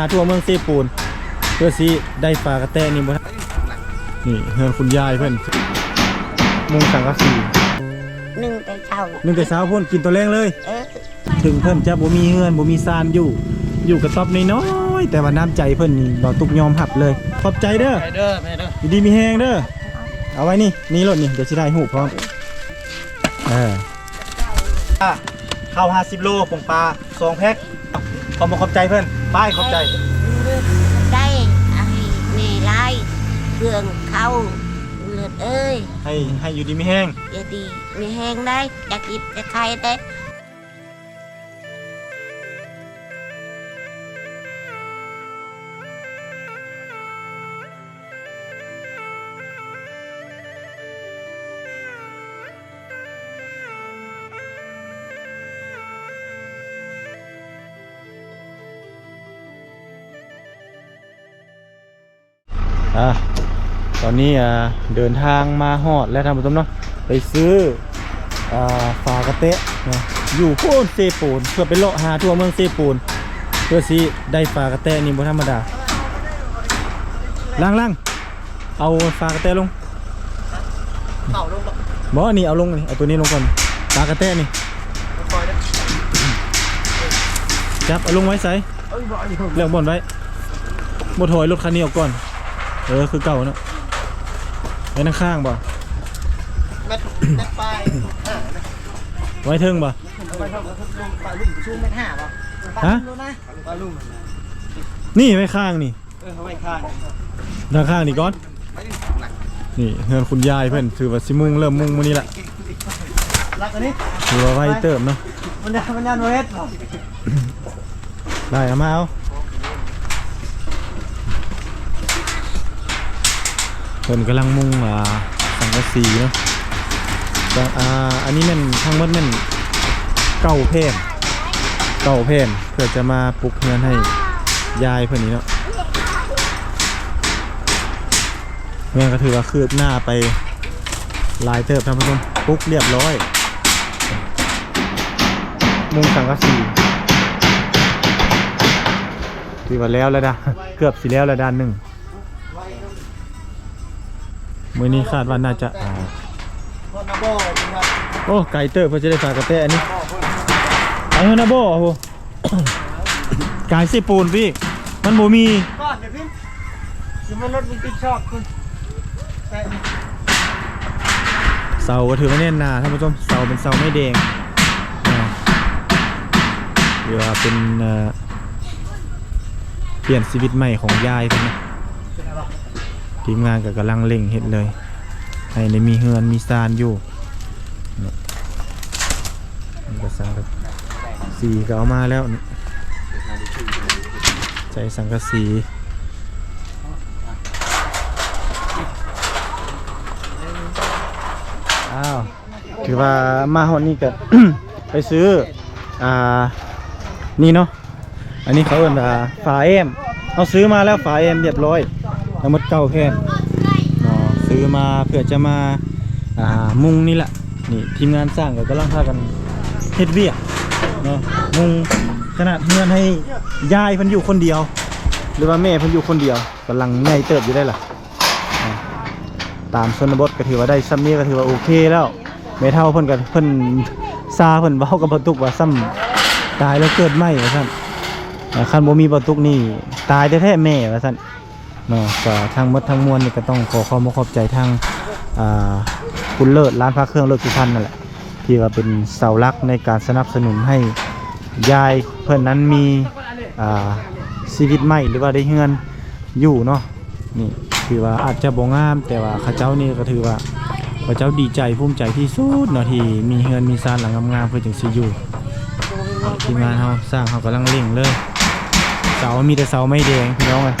าทั่วเมืองเซปูน เพื่อสิได้ปลากระแตนี่บ่ทันนี่เฮือนคุณยายเพิ่นมุงสังกะสีหนึ่งแต่เช้านึ่งแต่เช้าพ่นกินตัวแรงเลย เออถึงเพิ่นจะบ่มีเฮือนบ่มีซานอยู่ อยู่กระต๊อบน้อยๆแต่ว่าน้ำใจเพิ่นนี่บ่ตุกยอมหับเลย ขอบใจเด้อ ไปเด้อไปเด้ออยู่ดีมีแฮงเด้อ เอาไว้นี่ นี่รถนี่ เดี๋ยวสิได้หูพร้อม เออข้าว50โลผงปลา2แพ็คขอบคุณขอบใจเพิ่น บายขอบใจ ได้ไอ้เมลายเครื่องเข้าเลือดเอ้ยให้ให้อยู่ดีมีแห้งอย่าดีมีแห้งได้จะกิบจะใครได้ อะตอนนี้อ่าเดินทางมาฮอดแล้วท่านผู้ชมเนาะไปซื้ออ่าฝากระเตะนะอยู่โพ้นเซปูนเพื่อไปเลาะหาทั่วเมืองเซปูนเพื่อสิได้ฝากระเตะนี่บ่ธรรมดาล่างล่างเอาฝากระเตะลงเข่าลงบ่บอันนี่เอาลงนี่เอาตัวนี้ลงก่อนฝากระเตะนี่จับเอาลงไว้ใส่เอ้ยบ่อยเลือกบ่นไว้บ่ถอยรถคันนี้ออกก่อน เออคือเก่าเนาะไว้ข้างๆบ่แมทแมทปลายห้านะไว้เทิงบ่เอาไปเท่ากับทุกลงปลาลุ่มชูแมทห้าป่ะฮะปลาลุ่มนะปลาลุ่มนี่ไว้ข้างนี่เออเอาไว้ข้างทางข้างนี่ก่อนนี่เฮือนคุณยายเพื่อนถือว่าสิมุงเริ่มมุงมื้อนี้ละรักอันนี้ถือว่าไวเติมเนาะมันยันมันยันเวทเหรอได้เอามาเอา เพิ่นกำลังมุงอ่าสังกะสีเนาะแต่อ่าอันนี้แมันทั้งหมดแมันเก้าเพนเก้าเพนเพื่อจะมาปลุกเฮือนให้ยายเพื่อนนี้เนาะเมื่อก็ถือว่าคืบหน้าไปลายเติบท่านผู้ชมปลุกเรียบร้อย มุงสังกะสีถือว่าแล้วแล้วดะเกือบสิแล้วแล้วด้านหนึ่ง มื้อนี้คาดว่าน่าจะอ่าคนมาบ่จริงครับโอ้ไก่เติบเพื่อจะได้ฝากกระแตอันนี้บ่เพิ่นไอ้เฮนาโบโอ้โหกายสิปูนพี่มันบ่มีก้อนเดี๋ยวพี่ยังมันรถมันติดชอบคุณแต่เสาก็ถือว่าแน่นหนาท่านผู้ชมเสาเป็นเสาไม่แดงอ่าหรือว่าเป็นเอ่อเปลี่ยนชีวิตใหม่ของยายเพิ่นนะ เป็นอะไร ทีมงานก็กำลังเร่งเฮ็ดเลย ให้ได้มีเฮือนมีซานอยู่นี่ก็สังกะสีก็เอามาแล้วใส่สังกะสีอ้าวถือว่ามาฮอนี่ก็ไปซื้อ อ่า นี่เนาะ อันนี้เขาเอิ้นว่าฝาเอมเอาซื้อมาแล้วฝาเอมเรียบร้อย ทั้งหมดเก้าแผ่นเนาะซื้อมาเพื่อจะมาอ่ามุงนี่แหละนี่ทีมงานสร้างก็กำลังพากันเฮ็ดเวียกเนาะมุงขนาดเฮือนให้ยายเพิ่นอยู่คนเดียว หรือว่าแม่เพิ่นอยู่คนเดียวกำลังใหญ่เติบอยู่ได้ล่ะอ่าตามชนบทก็ถือว่าได้ซ้ำนี้ก็ถือว่าโอเคแล้วแม่เฒ่าเพิ่นก็เพิ่นซาเพิ่นเว้ากับบ่ตุกว่าซ้ำตายแล้วเกิดใหม่ว่าซั่นอ่าคันบ่มีบ่ตุกนี่ตายแท้ๆแม่ว่าซั่น เนาะก็ทั้งหมดทั้งมวลนี่ก็ต้องขอความขอบใจทางคุณเลิศร้านพระเครื่องเลิศสุพรรณนั่นแหละที่ว่าเป็นเสาหลักในการสนับสนุนให้ยายเพื่อนนั้นมีชีวิตใหม่หรือว่าได้เฮือนอยู่เนาะนี่คือว่าอาจจะบ่งาม แต่ว่าข้าเจ้านี่ก็ถือว่าข้าเจ้าดีใจภูมิใจที่สุดเนาะที่มีเฮือนมีซานหลังงามๆเพื่อจังสิอยู่ทีมงานเฮาสร้างเฮากำลังเร่งเลยเสามีแต่เสาไม่แดงพี่น้องเอ้ย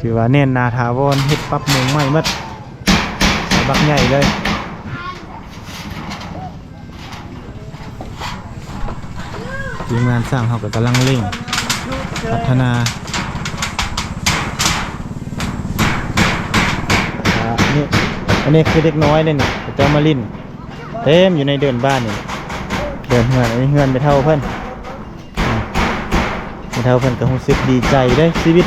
ถือว่าแน่นนาถาวรเฮ็ดปรับมุงใหม่หมัดใส่บักใหญ่เลยทีมงานสร้างเขาก็กำลังเร่งพัฒนาอ่านี่อันนี้คือเด็กน้อยเลยนี่เจ้ามาลินเต็มอยู่ในเดินบ้านนี่เดินเฮือนอันนี้เฮือนไปเท่าเพิ่อ่าแม่เท่าเพิ่อนก็รู้สึกดีใจได้ชีวิต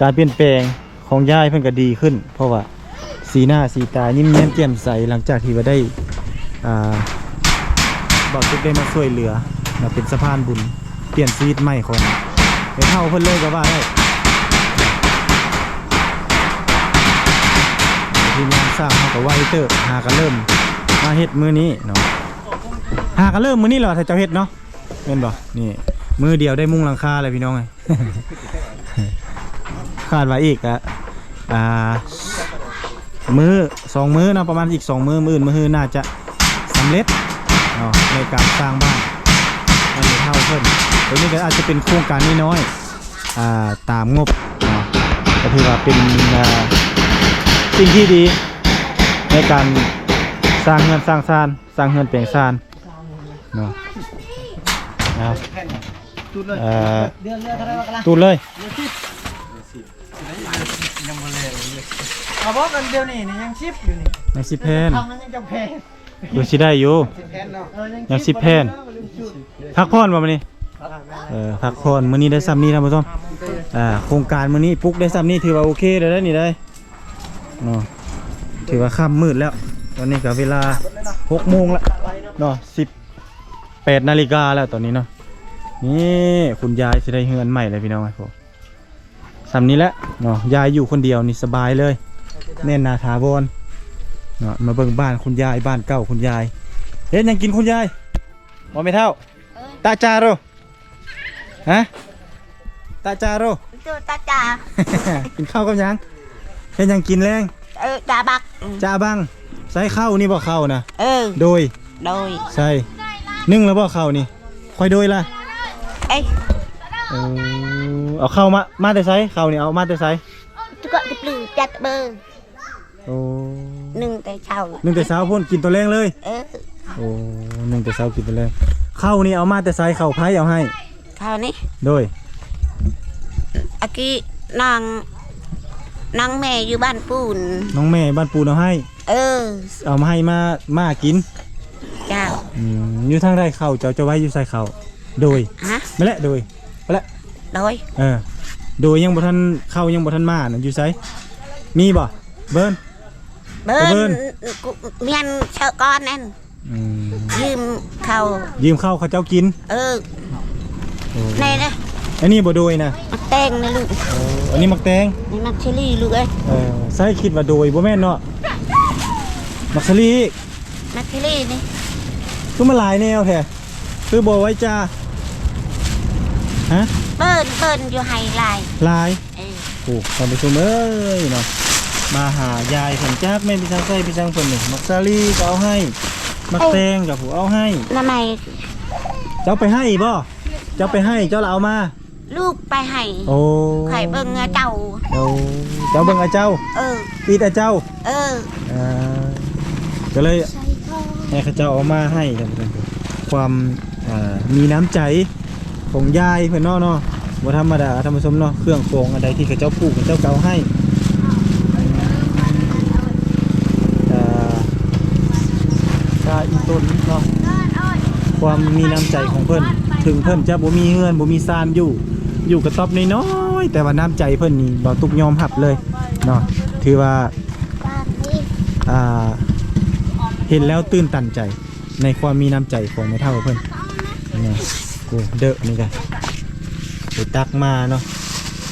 การเปลี่ยนแปลงของยายเพิ่นก็ดีขึ้น เพราะว่าสีหน้าสีตายิ้มแย้มแจ่มใสหลังจากที่ว่าได้อ่าบอกทุกได้มาช่วยเหลือมาเป็นสะพานบุญเปลี่ยนชีวิตใหม่ของแม่เท่าเพิ่นเลยก็ว่าได้ทีมงานสร้างเขาก็ไวเตอร์หากันเริ่มมาเฮ็ดมือนี้เนาะหากันเริ่มมือนี้เหรอถ้าเจ้าเฮ็ดเนาะแม่นบ่นี่มือเดียวได้มุ่งหลังคาเลยพี่น้องไง คาดว่าอีกอะอ่ามือสองมือเนาะประมาณอีกสองมือมืออื่นมือฮือน่าจะสำเร็จในการสร้างบ้านให้เท่าเพิ่นตัวนี้ก็อาจจะเป็นโครงการน้อยๆอ่าตามงบเนาะก็ถือว่าเป็นสิ่งที่ดี ในการสร้างเงินสร้างซานสร้างเงินเปลี่ยนซานเนาะนะครับจุดเลยเอ่อเดือนเดือนเท่าไหรวะกันละตูดเลย ยังบ่เลยเอาบอกกันเดี๋ยวนี้นี่ยังชิปอยู่นี่ยังสิบแพนทางนั้นยังจะแพงดูสิได้อยู่แพนเนาะเออยังสิบแผ่นพักผ่อนบ่มื้อนี้เออพักผ่อนมื้อนี้ได้ซ้ำนี้ท่านผู้ชมอ่าโครงการมื้อนี้ปลุกได้ซ้ำนี้ถือว่าโอเคเลยนะนี่ได้เนาะถือว่าค่ำมืดแล้วตอนนี้ก็เวลา6โมงละเนาะ18นาฬิกาแล้วตอนนี้เนาะนี่คุณยายสิได้เฮือนใหม่เลยพี่น้องไอ้พวก ซ้ำนี้แหละเนาะยายอยู่คนเดียวนี่สบายเลยแน่นหนาถาวรเนาะมาเบิ่งบ้านคุณยายบ้านเก่าคุณยายเฮ็ดหยังกินคุณยายบ่ไม่เท่าตาจาโรฮะตาจาโรตัวตาจ่ากินข้าวกับหยังเฮ็ดหยังกินแรงเออจ่าบักจ้าบังใส่ข้าวนี่บ่ข้าวนะเออโดยโดยใส่นึ่งแล้วบ่ข้าวนี่ค่อยโดยล่ะเอ้ย เออเอาข้าวมามาแต่ไสข้าวนี่เอามาแต่ไสทุกคนจะปลื้มจัดเบอร์โอ้หนึ่งแต่เช้านึ่งแต่เช้าพ่นกินตัวแรงเลย เออโอ้นึ่งแต่เช้ากินตัวแรงข้าวนี่เอามาแต่ไสข้าวไผเอาให้คราวนี้โดยอากี้นางนางแม่อยู่บ้านปูนน้องแม่บ้านปูนเอาให้ เออ เอามาให้มามากินเจ้า อืมอยู่ทางใดข้าวเจ้าจะไว้อยู่ใส่ข้าวโดยฮะไม่ละโดย ไปละโดยเออโดยยังบ่ทันเข้ายังบ่ทันมาน่ะอยู่ไสมีบ่เบิ้นเบิ้เบิ้น นกูเมียนเชอก้อนนั่นอืมยืมเขายืมข้าวเขาเจ้ากินเออโอ้ในนะอันนี้บ่โดยนะมักแตงนะลูกโอ้อันนี้มักแตงนี่มักเชอรี่ลูกเอ้ยเออใส่คิดว่าโดยบ่แม่นเนาะมักสลี มักเชอรี่นี่คือมาหลายแนวแท้คือบ่ไว้จ้า ฮะเบิ้นเบิ้นอยู่ไฮไลท์หลายเออโอ้ท่านผู้ชมเอ้ยเนาะมาหายายเพิ่นจักแม่นพี่ช่างใส่พี่ช่างเพิ่นนี่มักสลีก็เอาให้ มักแตงก็ผู้เอาให้ ทำไมเจ้าไปให้บ่เจ้าไปให้เจ้าละเอามา ลูกไปให้โอ้ไข่เบิ้งเจ้าโอ้เจ้าเบิ่งไอ้เจ้า เออ อีแต่เจ้าเอออ่าก็เลยให้เขาเจ้าเอามาให้กันเพิ่นความอ่ามีน้ำใจ ของยายเพิ่อนเนาะเนาะบ่ธรรมดาธรรมชมเนาะเครื่องโครงอะไรที่เขาเจ้าปลูกเขาเจ้าเก่าให้ตาอีต้นเนาะความมีน้ำใจของเพิ่อนถึงเพิ่อนจะบ่มีเฮือนบ่มีซานอยู่ อยู่กระต๊อบน้อยแต่ว่าน้ำใจเพิ่นนี่บ่ตุกยอมรับเลยเนาะถือว่าาเห็นแล้วตื่นตันใจในความมีน้ำใจของแม่เฒ่าเพิ่นนี่ กูเด้อนี่กันไปตักมาเนาะ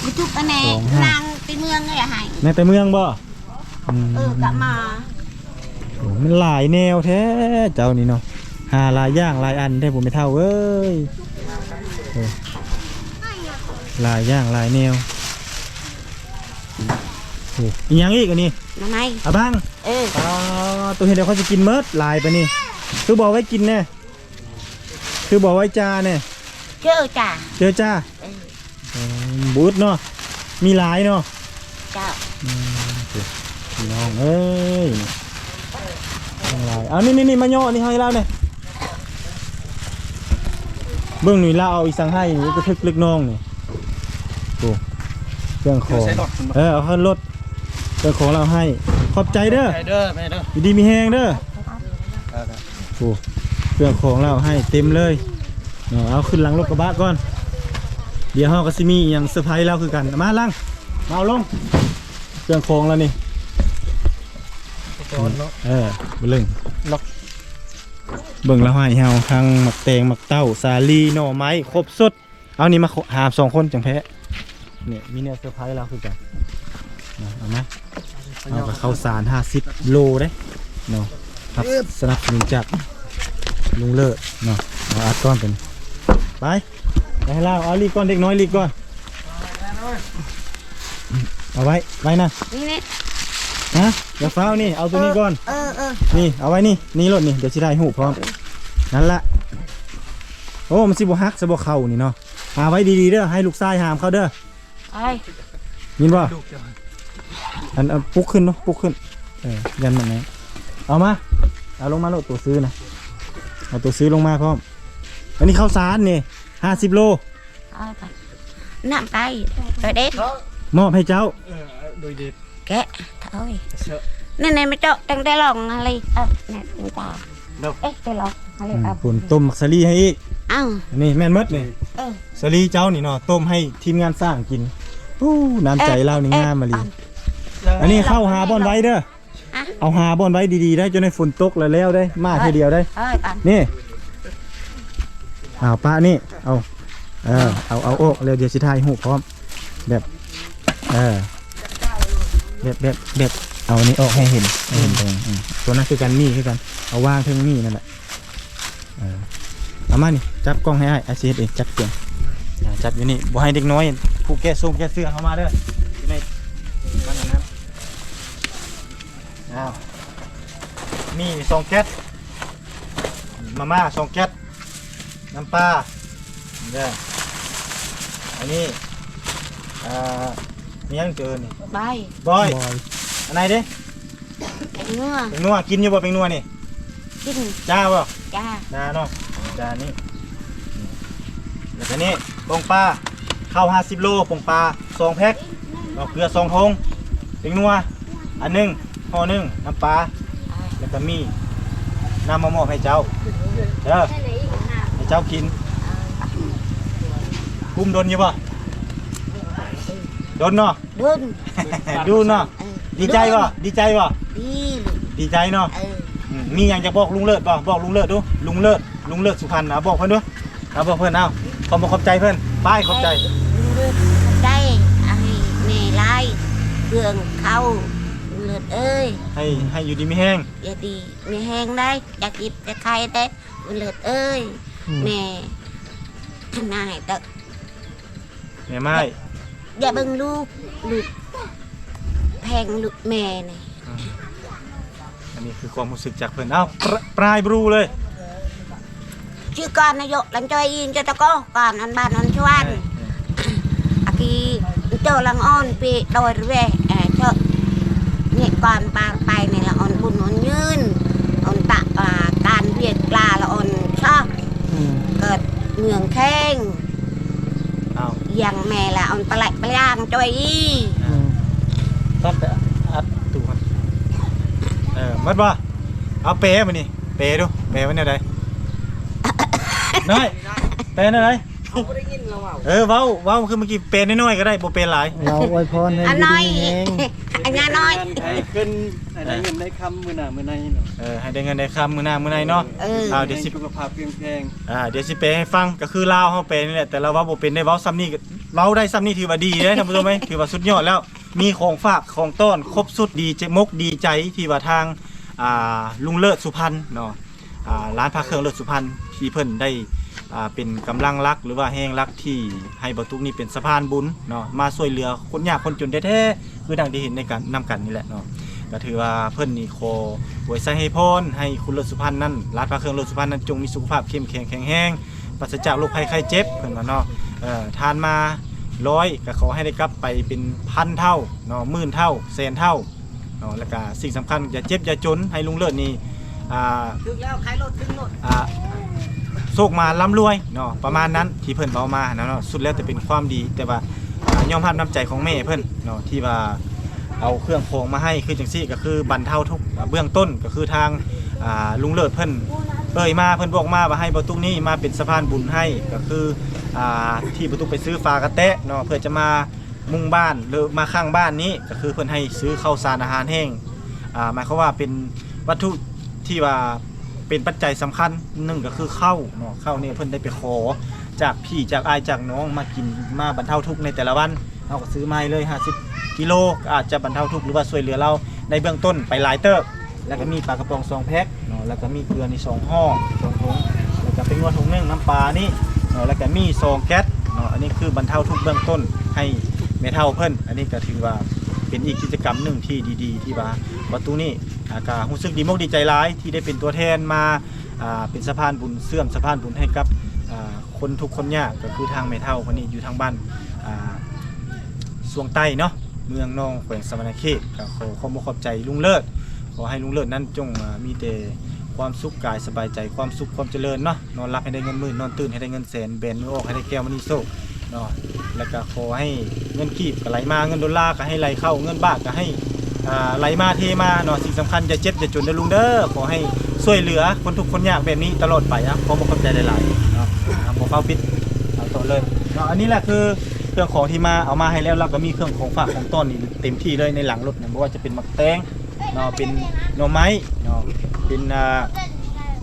กูจุกอันนี้สองห้านนางไปเมืองเลยอะให้ในแต่เมืองบ่อืมเออกลับมาโอ้มันหลายแนวแท้เจ้านี่เนาะหาหลายอย่างหลายอันได้ผมไม่เท่าเอ้ยโอ้หลายอย่างหลายแนวโอ้อีกอย่างอีกอันนี้ทำไมอะบ้าง เออ อ๋อตัวเห็นเดี๋ยวเขาจะกินเมิดหลายไปนี่ คือบอกไว้กินแน่ คือบอกไว้จ้าเนี่ยเจอจ้าเจอจ้าเอออืมบูธเนาะมีหลายเนาะเจ้าอืมโอเคพี่น้องเอ้ยทั้งหลายเอานี่นี่นี่มาโยนี่ให้เราเนี่ยเบื้องหนุ่ยเราเอาอีสังให้นี่ก็ทึกลึกน้องนี่โอ้เครื่องของเออเอาขึ้นรถเครื่องของเราให้ขอบใจเด้อไปเด้อไปเด้ออยู่ดีมีแหงเด้อโอ้ เครื่องของเราให้เต็มเลยเอาเอาขึ้นหลังรถกระบะก่อน เดี๋ยวเฮาก็สิมีอหยังเซอร์ไพรส์แล้วคือกัน มาลังมาเอาลง เครื่องโครงแล้วนี่โอนเนาะเออเบิ่งล็อกเบิ่งแล้วให้เฮาทั้งหมักแตงหมักเต้าสาลีหน่อไม้ครบสด เอานี่มาหาสองคนจังแพ้เนี่ยมีเนี่ยเซอร์ไพรส์แล้วคือกันนะเอามาเอากับข้าวสาร50โลเด้เนาะครับสนับสนุนจาก ลุงเลิศเนาะเอาอัดก้อนเป็นไปไปให้เราเอาลีกก้อนเด็กน้อยลีกก้อนเอาไว้ไว้นะนี่นี่ฮะอย่าฟ้าวนี่เอาตัวนี้ก่อนเออเออนี่เอาไว้นี่นี่รถนี่เดี๋ยวสิได้หูพร้อมนั่นละโอ้มันสิบ่ฮักสิบ่เข้านี่เนาะหาไว้ดีๆเด้อให้ลูกชายหามเขาเด้อไอ้ยินบ่ลูกจ้ะอันเอาปุกขึ้นเนาะปุกขึ้นเออยันมันไหนเอามาเอาลงมาโลดตัวซื้อนะ เอาตัวซื้อลงมาพร้อม อันนี้ข้าวสารนี่ห้าสิบโลไอ้ไปน้ำไปไปเด็ดมอบให้เจ้า เออโดยเด็ดแกะเอ้ยเชอะนี่นี่ไม่เจาะตั้งแต่ลองอะไรเออเนี่ยไม่ตาเนาะเอ๊ะไปลองอะไรอืมเอะผลต้มมักสลีให้อีกเอ้าอันนี้แม่นมดนี่เออสลีเจ้านี่เนาะต้มให้ทีมงานสร้างกินอู้น้ำใจเล่านี่งามมาลีอันนี้เข้าหาบอนไว้เด้อ อะเอาหาบอนไว้ดีๆได้จนในฝนตกแล้วแล้วได้ มาทีเดียวได้ เอ้ยก่อนนี่เอาป้านี่ เอา เออ เอาเอาโอ้เร็วเดี๋ยวสิทายหูพร้อม แบบ เออ แบบแบบแบบเอาอันนี้ออกให้เห็นให้เห็นตรงอืมตัวนั้นคือกันนี่คือกัน เอาวางเทิงนี่นั่นแหละ เออเอามานี่ จับกล้องให้ไอ้ไอซีเองจับเสียงอ่าจับอยู่นี่บ่ให้เด็กน้อย ผู้แก้ทรงแก้เสื้อเข้ามาเด้ออยู่ในมันอันนั้น อ้าวมีสองแก๊สมาม่าสองแก๊สน้ำปลาเด้ออันนี้อ่ามีหยังเจอนี่ไปบอยอันไหนเด้ไอ้เนื้อเป็นนัวกินอยู่บ่เป็นนัวนี่กินจ้าบ่จ้าจ้าเนาะจ้านี่แล้วก็นี่ปองปลาข้าว50โลปองปลาสองแพ็คเอาเกลือสองทงเป็นนัวอันหนึง ห่อหนึงน้ำปลาแล้วก็มีน้ำมะม่วงให้เจ้าเด้อให้เจ้ากินกุ้มโดนอยู่ป่ะโดนเนาะเดินดูเนาะเออดีใจป่ะดีใจป่ะดีลูกดีใจเนาะเอออืมมีอย่างจะบอกลุงเลิศป่ะบอกลุงเลิศดูลุงเลิศลุงเลิศสุพรรณนะบอกเพื่อนดูเอาบอกเพื่อนเอาขอบคุณขอบใจเพื่อนป้ายขอบใจได้ไอ้ในไล่เครื่องเข้า เลือดเอ้ยให้ให้อยู่ดีไม่แห้งอย่าดีมีแห้งได้อยากกินจะใครได้เลือดเอ้ยแม่นายแต่แม่ไม้อย่าเบิ่งลูกลูกแพงลูกแม่นี่อันนี้คือความรู้สึกจากเพื่อนเอาปลปลายบรูเลยชื่อก่อนนายกลังจอยอินเจะตะโก้ก่อนอันบ้านอันชวนอากีเจ้าลังอ้อนปีโดยเวเออเจ้าเนี่ยก่อนปาไปเนี่ยละอ่อนบุญอ่อนยืนอ่อนตะอ่าการเรียกปลาละอ่อนชอบอืมเกิดเมืองแข้งเอาอย่างแม่ละอ่อนปลาไหลปลาย่างจอยอีอืมตัดแต่อัดตูมันเออมัดบ่เอาเปย์มานี่เปย์ดูเปย์ไว้เนี่ยใดน้อยเปย์เนี่ยใดเขาไม่ได้ยินเราเปล่าเออเว้าเว้าคือเมื่อกี้เป็นน้อยๆก็ได้บ่เป็นหลายเราอวยพรให้อันดีน้อยๆแห้ง อันน้อยน้อย ให้ขึ้นให้ได้เงินได้คำมือหน้ามือในเนาะเออให้ได้เงินได้คำมื้อหน้ามื้อในเนาะเออ เอาเดี๋ยวสิสุขภาพเพียงแพงอ่าเดี๋ยวสิเปย์ให้ฟังก็คือลาวเฮาเปย์นี่แหละแต่เราเว้าบ่เป็นได้เว้าซ้ำนี่ก็เว้าได้ซ้ำนี่ถือว่าดีเด้ท่านผู้ชมไหมถือว่าสุดยอดแล้ว มีของฝากของต้อนครบสุดดีใจมกดีใจที่ว่าทางอ่าลุงเลิศสุพรรณเนาะอ่าร้านพระเครื่องเลิศสุพรรณที่เพิ่นได้อ่า เป็นกำลังรักหรือว่าแห้งรักที่ให้บรรทุกนี่เป็นสะพานบุญเนาะมาช่วยเหลือคนยากคนจนแท้ๆคือดังที่เห็นในการนำกันนี่แหละเนาะก็ถือว่าเพิ่นนี่ขอไว้ใส่ให้พรให้คุณเลิศสุพรรณนั้นร้านพระเครื่องเลิศสุพรรณนั้นจงมีสุขภาพเข้มแข็งแข็งแรงปราศจากโรคภัยไข้เจ็บเพิ่นว่าเนาะเอ่อทานมาร้อยก็ขอให้ได้กลับไปเป็นพันเท่าเนาะหมื่นเท่าแสนเท่าเนาะแล้วก็สิ่งสำคัญอย่าเจ็บอย่าจนให้ลุงเลิศนี่อ่าถึงแล้วขายรถถึงรถอ่า โชคมาร่ำรวยเนาะประมาณนั้นที่เพิ่นเว้ามานะเนาะสุดแล้วแต่เป็นความดีแต่ว่าอ่ายอมรับน้ำใจของแม่เพิ่นเนาะที่ว่าเอาเครื่องโครงมาให้คือจังซี่ก็คือบรรเทาทุกข์เบื้องต้นก็คือทางอ่าลุงเลิศเพิ่นเอ่ยมาเพิ่นบอกมาว่าให้ประตูนี้มาเป็นสะพานบุญให้ก็คืออ่าที่ประตูไปซื้อฟากระเตะเนาะเพื่อจะมามุ่งบ้านหรือมาข้างบ้านนี้ก็คือเพิ่นให้ซื้อข้าวสารอาหารแห้งอ่าหมายความว่าเป็นวัตถุที่ว่า เป็นปัจจัยสำคัญหนึ่งก็คือข้าวเนาะข้าวนี่เพิ่นได้ไปขอ จากพี่จากอายจากน้องมากินมาบรรเทาทุกข์ในแต่ละวันเราก็ซื้อมาให้เลย 50 กิโลอาจจะบรรเทาทุกข์หรือว่าช่วยเหลือเราในเบื้องต้นไปหลายเติบแล้วก็มีปลากระป๋องสองแพ็คเนาะแล้วก็มีเกลือในสองห่อสองถุงแล้วก็เป็นงวดถุงนึ่งน้ำปลานี่เนาะแล้วก็มีซองแก๊สเนาะอันนี้คือบรรเทาทุกข์เบื้องต้นให้เมทัลเพิ่นอันนี้ก็ถือว่าเป็นอีกกิจกรรมหนึ่งที่ดี ๆ ที่ว่าประตูนี้ อาการู้สึกดีมกดีใจร้ายที่ได้เป็นตัวแทนมาอ่าเป็นสะพานบุญเสื่อมสะพานบุญให้กับอ่าคนทุกข์คนยากก็คือทางเมทัลคนนี้อยู่ทางบ้านอ่าสวงใต้เนาะเมืองนองแขวงสมณเขตก็ขอขอบคุณขอบใจลุงเลิศขอให้ลุงเลิศนั้นจงอ่ามีแต่ความสุขกายสบายใจความสุขความเจริญเนาะนอนหลับให้ได้เงินหมื่นนอนตื่นให้ได้เงินแสนแบนมือออกให้ได้แก้วมณีโซกเนาะแล้วก็ขอให้เงินกีบก็ไหลมาเงินดอลลาร์ก็ให้ไหลเข้าเงินบาทก็ให้ ไหลมาเทมาเนาะสิ่งสำคัญจะเจ็บจะจนเด้อลุงเด้อขอให้ช่วยเหลือคนทุกข์คนยากแบบนี้ตลอดไปนะขอบอกขอบใจหลายๆเนาะอ่าบ่เข้าปิดเอาต่อเลยเนาะอันนี้แหละคือเครื่องของที่มาเอามาให้แล้วเราก็มีเครื่องของฝากของต้นนี่เต็มที่เลยในหลังรถนะไม่ว่าจะเป็นมักแตงเนาะเป็นหน่อไม้เนาะเป็นอ่า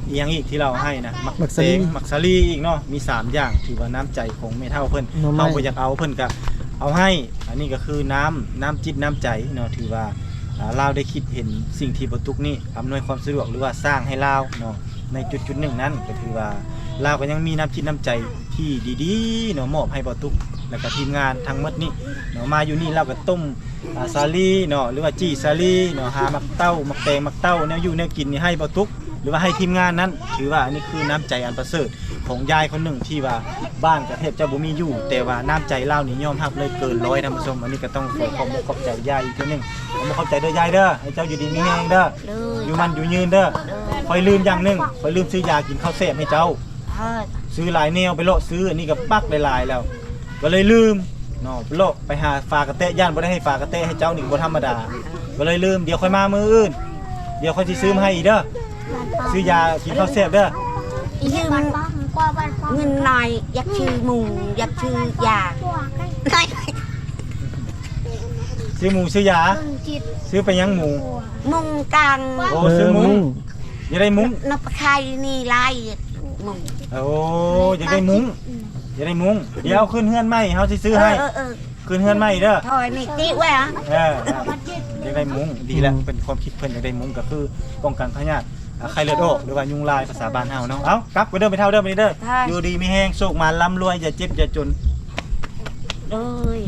อีหยังอีกที่เราให้นะมักมักสลีแตงมักสลีอีกเนาะมีสามอย่างถือว่าน้ำใจของเมเท่าเพิ่นหน่อไม้เอาไปอยากเอาเพิ่นก็เอาให้ อันนี้ก็คือน้ำน้ำจิตน้ำใจเนาะถือว่าอ่า ลาวได้คิดเห็นสิ่งที่ประตุกนี่อำนวยความสะดวกหรือว่าสร้างให้ลาวเนาะในจุดจุดหนึ่งนั้นก็ถือว่าลาวก็ยังมีน้ำจิตน้ำใจที่ดีๆเนาะมอบให้บ่ตุกแล้วก็ทีมงานทั้งหมดนี่เนาะมาอยู่นี่เราก็ต้มซาลีเนาะหรือว่าจี้ซาลีเนาะหามักเต้ามักแตงมักเต้าเนี่ยอยู่เนี่ยกินนี่ให้บ่ตุก หรือว่าให้ทีมงานนั้น ถือว่าอันนี้คือน้ำใจอันประเสริฐของยายคนหนึ่งที่ว่าบ้านกระเทพเจะบ่มีอยู่ แต่ว่าน้ำใจเล่าวนี่ยอมรับเลยเกินร้อยท่านผู้ชมอันนี้ก็ต้องขอขอบคุณขอบใจยายอีกทีหนึงขอบคุณขอบใจเด้อยายเด้อให้เจ้าอยู่ดีมีแรงเด้อเลอยู่มันอยู่ยืนเด้อคอยลืมอย่างหนึงคอยลืมซื้อยากินข้าวแซ่บให้เจ้า เฮ้ยซื้อหลายแนวไปโลดซื้ออันนี้ก็ปักหลายๆแล้ว ก็เลยลืมเนาะไปโลดไปหาฝากกระเตะย่านบ่ได้ให้ฝากกระเตะให้เจ้านี่บ่ธรรมดา ก็เลยลืมเดี๋ยวค่อยมามื้ออื่น เดี๋ยวค่อยสิซื้อมาให้อีกเด้อ ซื้อยากินข้าวแซ่บเด้อยืมเงินหน่อยอยากชื่อหมุงอยากชื่อยาหน่อยซื้อหมูซื้อยา ซื้อไปยังหมูมุงกลางโอ้ซื้อมุ้งอย่าได้มุ้งนกไข่นี่ลายมุงโอ้อย่าได้มุ้งอย่าได้มุ้งเดี๋ยวเอาขึ้นเฮือนใหม่เฮาสิซื้อให้เออเออขึ้นเฮือนใหม่เด้อถอยนี่ติไว้อะเอออยากได้มุ้งดีแล้วเป็นความคิดเพิ่นอยากได้มุ้งก็คือป้องกันพยาธิอ่า ไข้เลือดออกหรือว่ายุงลายภาษาบ้านเฮาเนาะเอ้ากลับไปเด้อไปเท่าเด้อไปเด้ออยู่ดีมีแฮงโชคมาร่ำรวยอย่าเจ็บอย่าจน เลย